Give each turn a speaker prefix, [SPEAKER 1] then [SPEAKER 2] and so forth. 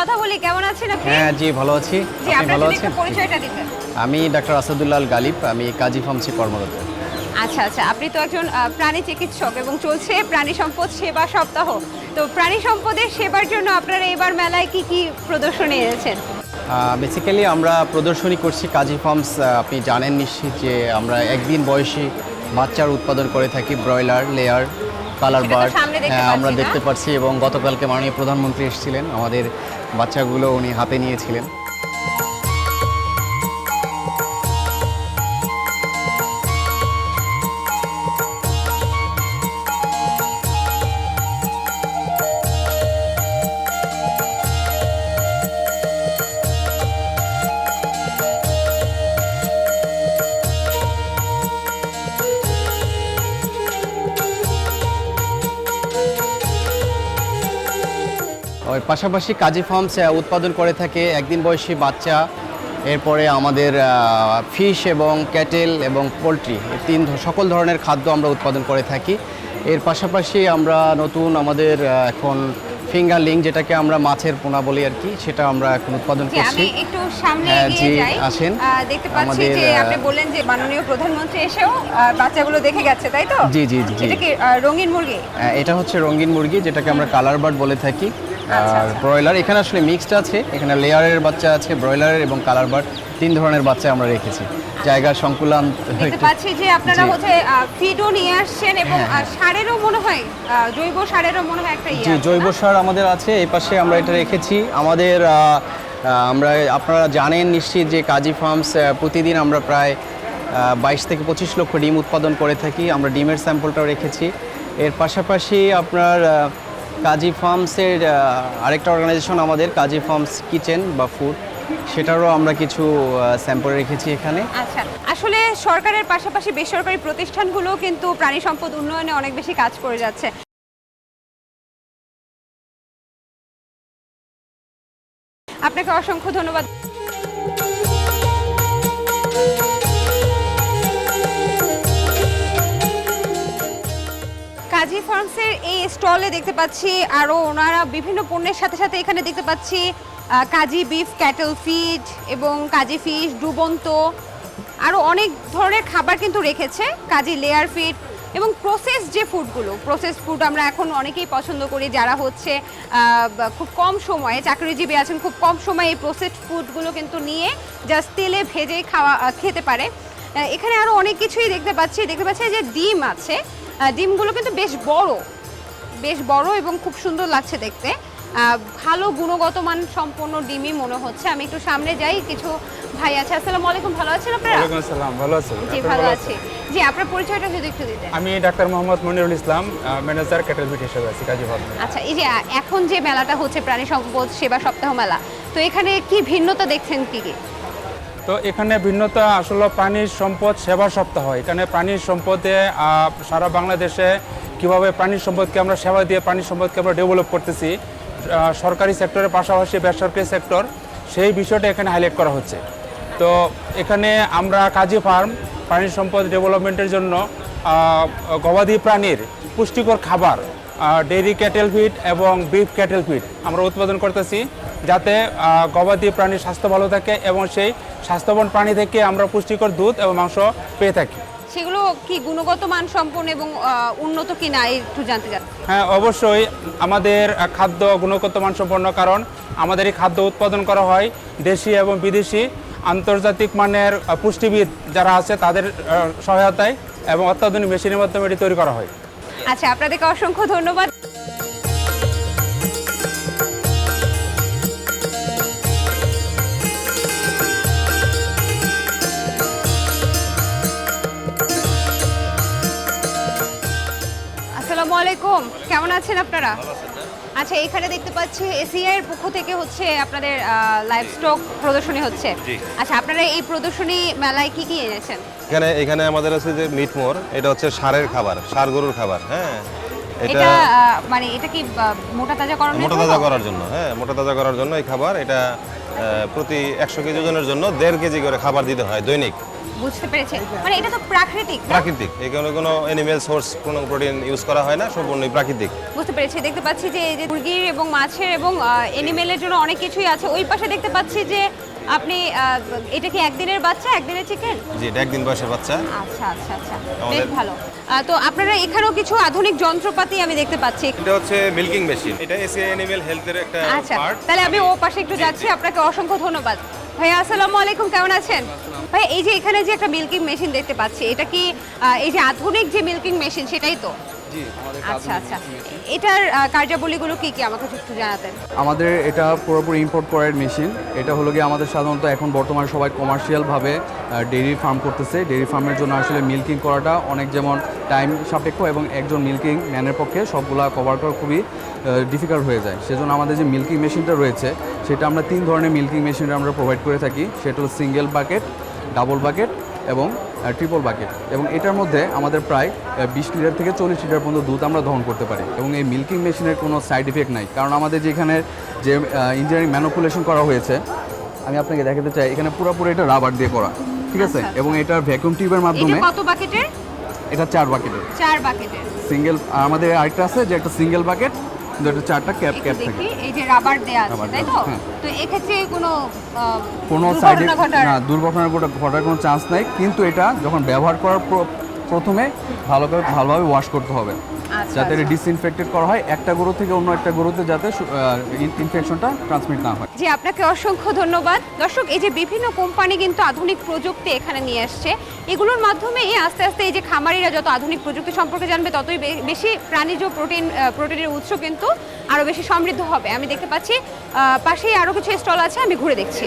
[SPEAKER 1] কথা বলি কেমন আছেন আপনি?
[SPEAKER 2] হ্যাঁ জি ভালো আছি। আপনি ভালো আছেন?
[SPEAKER 1] পরিচয়টা দিতেন।
[SPEAKER 2] আমি ডাক্তার আসাদুল্লাহ গালিব আমি কাজী ফার্মসি কর্মরত।
[SPEAKER 1] আচ্ছা আচ্ছা আপনি তো একজন প্রাণী চিকিৎসক এবং চলছে প্রাণী সম্পদ সেবা সপ্তাহ। তো প্রাণী সম্পদের সেবার জন্য আপনারা এবার মেলায় কি কি প্রদর্শনী এনেছেন?
[SPEAKER 2] বেসিক্যালি আমরা প্রদর্শনী করছি কাজী ফার্মস আপনি জানেন নিশ্চিত যে আমরা একদিন বয়সী বাচ্চার উৎপাদন করে থাকি ব্রয়লার লেয়ার কালার বার্ড হ্যাঁ আমরা দেখতে পাচ্ছি এবং গতকালকে মাননীয় প্রধানমন্ত্রী এসেছিলেন আমাদের বাচ্চাগুলো উনি হাতে নিয়েছিলেন। ওর পাশাপাশি কাজী ফার্মস উৎপাদন করে থাকে একদিন বয়সী বাচ্চা এরপরে আমাদের ফিশ এবং ক্যাটেল এবং পোলট্রি তিন সকল ধরনের খাদ্য আমরা উৎপাদন করে থাকি। এর পাশাপাশি আমরা নতুন আমাদের এখন ফিঙ্গার লিং যেটাকে আমরা মাছের পোনা বলি আর কি সেটা আমরা এখন উৎপাদন করছি।
[SPEAKER 1] একটু সামনে
[SPEAKER 2] হ্যাঁ,
[SPEAKER 1] এগিয়ে যাই।
[SPEAKER 2] আসেন।
[SPEAKER 1] দেখতে পাচ্ছি যে আপনি যে মাননীয় প্রধানমন্ত্রী এসেও বাচ্চাগুলো দেখে গেছে তাই তো?
[SPEAKER 2] জি, জি, জি।
[SPEAKER 1] এটা কি রঙিন মুরগি?
[SPEAKER 2] এটা হচ্ছে রঙিন মুরগি যেটাকে আমরা কালার বার্ড বলে থাকি। আর ব্রয়লার এখানে আসলে মিক্সড আছে। এখানে লেয়ারের বাচ্চা আছে ব্রয়লারের এবং কালার বার্ড তিন ধরনের বাচ্চা আমরা রেখেছি। জায়গার সংকুলান
[SPEAKER 1] দেখতে পাচ্ছি যে আপনারা হচ্ছে ফিডও নিয়ে আসছেন এবং
[SPEAKER 2] হ্যাঁ, হ্যাঁ।
[SPEAKER 1] সারেরও মনে হয় জৈব সারেরও মনে হয় একটা ইয়ে
[SPEAKER 2] জি জৈব সার আমাদের আছে এই পাশে আমরা এটা রেখেছি। আমাদের আমরা আপনারা জানেন নিশ্চিত যে কাজী ফার্মস প্রতিদিন আমরা প্রায় বাইশ থেকে পঁচিশ লক্ষ ডিম উৎপাদন করে থাকি। আমরা ডিমের স্যাম্পলটাও রেখেছি। এর পাশাপাশি আপনার কাজী ফার্মসের আরেকটা অর্গানাইজেশন আমাদের, কাজী ফার্মস কিচেন বা ফুড। সেটারও আমরা কিছু স্যাম্পল রেখেছি এখানে।
[SPEAKER 1] আচ্ছা আসলে সরকারের পাশাপাশি বেসরকারি প্রতিষ্ঠানগুলো কিন্তু প্রাণী সম্পদ উন্নয়নে অনেক বেশি কাজ করে যাচ্ছে। আপনাকে অসংখ্য ধন্যবাদ। কাজী ফার্মসের এই স্টলে দেখতে পাচ্ছি আরও ওনারা বিভিন্ন পণ্যের সাথে সাথে এখানে দেখতে পাচ্ছি কাজী বিফ, ক্যাটল ফিড এবং কাজী ফিশ, ডুবন্ত আরও অনেক ধরনের খাবার কিন্তু রেখেছে, কাজী লেয়ার ফিড এবং প্রসেস যে ফুডগুলো প্রসেস ফুড আমরা এখন অনেকেই পছন্দ করি যারা হচ্ছে খুব কম সময়ে, চাকরিজীবী আছেন, খুব কম সময়ে এই প্রসেসড ফুডগুলো কিন্তু নিয়ে জাস্ট তেলে ভেজে খাওয়া খেতে পারে। এখানে আরও অনেক কিছুই দেখতে পাচ্ছি দেখতে পাচ্ছি যে ডিম আছে ডিমগুলো কিন্তু বেশ বড় বেশ বড় এবং খুব সুন্দর লাগছে দেখতে। আহ, ভালো গুণগত মান সম্পন্ন ডিমই মনে হচ্ছে। আমি একটু সামনে যাই কিছু ভাই আছে। আসসালামু আলাইকুম ভালো আছেন আপনারা?
[SPEAKER 3] ওয়ালাইকুম আসসালাম ভালো আছেন
[SPEAKER 1] জি ভালো আছি। জি আপনার পরিচয়টা যদি একটু দিতেন।
[SPEAKER 3] আমি doctor Mohammad Monirul Islam manager cattle বিট হিসেবে আছি কাজী ভাবনা।
[SPEAKER 1] আচ্ছা এই যে এখন যে মেলাটা হচ্ছে প্রাণী সম্পদ সেবা সপ্তাহ মেলা তো এখানে কি ভিন্নতা দেখছেন কি কি?
[SPEAKER 3] তো এখানে ভিন্নতা আসলে প্রাণীর সম্পদ সেবা সপ্তাহ। এখানে প্রাণীর সম্পদে সারা বাংলাদেশে কীভাবে প্রাণীর সম্পদকে আমরা সেবা দিয়ে প্রাণীর সম্পদকে আমরা ডেভেলপ করতেছি সরকারি সেক্টরের পাশাপাশি বেসরকারি সেক্টর সেই বিষয়টা এখানে হাইলাইট করা হচ্ছে। তো এখানে আমরা কাজী ফার্ম প্রাণী সম্পদ ডেভেলপমেন্টের জন্য গবাদি প্রাণীর পুষ্টিকর খাবার ডেইরি ক্যাটেল ফিড এবং বিফ ক্যাটেল ফিড আমরা উৎপাদন করতেছি যাতে গবাদি প্রাণীর স্বাস্থ্য ভালো থাকে এবং সেই স্বাস্থ্যবান প্রাণী থেকে আমরা পুষ্টিকর দুধ এবং মাংস পেয়ে থাকি।
[SPEAKER 1] সেগুলো কি গুণগত মান সম্পন্ন এবং উন্নত কি না একটু জানতে চাচ্ছি।
[SPEAKER 3] হ্যাঁ অবশ্যই আমাদের খাদ্য গুণগত মানসম্পন্ন কারণ আমাদের এই খাদ্য উৎপাদন করা হয় দেশি এবং বিদেশি আন্তর্জাতিক মানের পুষ্টিবিদ যারা আছে তাদের সহায়তায় এবং অত্যাধুনিক মেশিনের মাধ্যমে এটি তৈরি করা হয়।
[SPEAKER 1] আচ্ছা আপনাদেরকে অসংখ্য ধন্যবাদ। আসসালামু আলাইকুম। কেমন আছেন আপনারা? আচ্ছা এখানে দেখতে পাচ্ছি এসিআই এর পক্ষ থেকে হচ্ছে আপনাদের লাইভ স্টক প্রদর্শনী হচ্ছে। আচ্ছা আপনারা এই প্রদর্শনী মেলায় কি কি এনেছেন?
[SPEAKER 4] এখানে এখানে আমাদের আছে যে মিট মোর এটা হচ্ছে সারের খাবার সার গরুর খাবার হ্যাঁ। এটা
[SPEAKER 1] মানে এটা কি মোটা তাজা করার
[SPEAKER 4] মোটা তাজা করার জন্য হ্যাঁ মোটা তাজা করার জন্য এই খাবার। এটা প্রতি একশো কেজি ওজনের জন্য দেড় কেজি করে খাবার দিতে হয় দৈনিক।
[SPEAKER 1] বুঝতে পেরেছেন। মানে এটা তো প্রাকৃতিক
[SPEAKER 4] প্রাকৃতিক। এখানে কোনো অ্যানিমেল সোর্স কোনো প্রোটিন ইউজ করা হয় না সম্পূর্ণই প্রাকৃতিক।
[SPEAKER 1] বুঝতে পেরেছি। দেখতে পাচ্ছি যে এই যে মুরগির এবং মাছের এবং এনিমেলের জন্য অনেক কিছুই আছে। ওই পাশে দেখতে পাচ্ছি যে আপনি এটা কি একদিনের বাচ্চা একদিনের চিকেন
[SPEAKER 4] জি এটা একদিন বয়সের বাচ্চা।
[SPEAKER 1] আচ্ছা আচ্ছা আচ্ছা। বেশ ভালো। তো আপনারা এখানেও কিছু আধুনিক যন্ত্রপাতি আমি দেখতে পাচ্ছি।
[SPEAKER 4] এটা হচ্ছে মিল্কিং মেশিন এটা এসি অ্যানিমেল হেলথের একটা
[SPEAKER 1] আচ্ছা
[SPEAKER 4] পার্ট
[SPEAKER 1] তাহলে আমি ও পাশে একটু যাচ্ছি আপনাকে অসংখ্য ধন্যবাদ। ভাইয়া আসসালামু আলাইকুম কেমন আছেন? ভাই এই যে এখানে যে একটা মিল্কিং মেশিন দেখতে পাচ্ছি এটা কি এই যে আধুনিক যে মিল্কিং মেশিন সেটাই তো?
[SPEAKER 5] জি আমাদের
[SPEAKER 1] আচ্ছা আচ্ছা। এটার কার্যাবলীগুলো কি কি আমাকে একটু জানাতেন?
[SPEAKER 5] আমাদের এটা পুরোপুরি ইম্পোর্ট করার মেশিন এটা হলো গিয়ে আমাদের সাধারণত এখন বর্তমানে সবাই কমার্শিয়ালভাবে ডেইরি ফার্ম করতেছে। ডেইরি ফার্মের জন্য আসলে মিল্কিং করাটা অনেক যেমন টাইম সাপেক্ষ এবং একজন মিল্কিং ম্যানের পক্ষে সবগুলা কভার করা খুবই ডিফিকাল্ট হয়ে যায়। সেজন্য আমাদের যে মিল্কিং মেশিনটা রয়েছে সেটা আমরা তিন ধরনের মিল্কিং মেশিন আমরা প্রোভাইড করে থাকি। সেটা হলো সিঙ্গেল বাকেট ডাবল বাকেট এবং ট্রিপল বাকেট এবং এটার মধ্যে আমাদের প্রায় বিশ লিটার থেকে চল্লিশ লিটার পর্যন্ত দুধ আমরা দহন করতে পারি। এবং এই মিল্কিং মেশিনের কোনো সাইড ইফেক্ট নাই। কারণ আমাদের যেখানে যে ইঞ্জিনিয়ারিং ম্যানুপুলেশন করা হয়েছে আমি আপনাকে দেখাতে চাই এখানে পুরোপুরি এটা রাবার দিয়ে করা। ঠিক আছে?
[SPEAKER 1] আচ্ছা,
[SPEAKER 5] এবং এটার ভ্যাকুম টিউবের মাধ্যমে
[SPEAKER 1] কত বাকেটের
[SPEAKER 5] এটা চার বাকেটের
[SPEAKER 1] চার বাকেটের
[SPEAKER 5] সিঙ্গেল আমাদের আরেকটা আছে যে একটা সিঙ্গেল বাকেট এটা চারটা ক্যাপ ক্যাপ থাকে।
[SPEAKER 1] এই যে রাবার দেয়া আছে তাই তো?
[SPEAKER 5] হ্যাঁ।
[SPEAKER 1] তো এক্ষেত্রে কোনো
[SPEAKER 5] কোনো সাইডে না দুর্ঘটনার কোনো ঘটার কোনো চান্স নাই কিন্তু এটা যখন ব্যবহার করার প্রথমে ভালো করে ভালোভাবে ওয়াশ করতে হবে। যাতে এটা
[SPEAKER 1] আচ্ছা।
[SPEAKER 5] ডিসইনফেক্টেড করা হয় একটা গরু থেকে অন্য একটা গরুতে যাতে ইনফেকশনটা ট্রান্সমিট না হয়।
[SPEAKER 1] জি আপনাকে অসংখ্য ধন্যবাদ। দর্শক এই যে বিভিন্ন কোম্পানি কিন্তু আধুনিক প্রযুক্তি এখানে নিয়ে আসছে এগুলোর মাধ্যমেই আস্তে আস্তে এই যে খামারিরা যত আধুনিক প্রযুক্তি সম্পর্কে জানবে ততই বেশি প্রাণীজ প্রোটিন প্রোটিনের উৎস কিন্তু আরও বেশি সমৃদ্ধ হবে। আমি দেখতে পাচ্ছি পাশেই আরও কিছু স্টল আছে আমি ঘুরে দেখছি।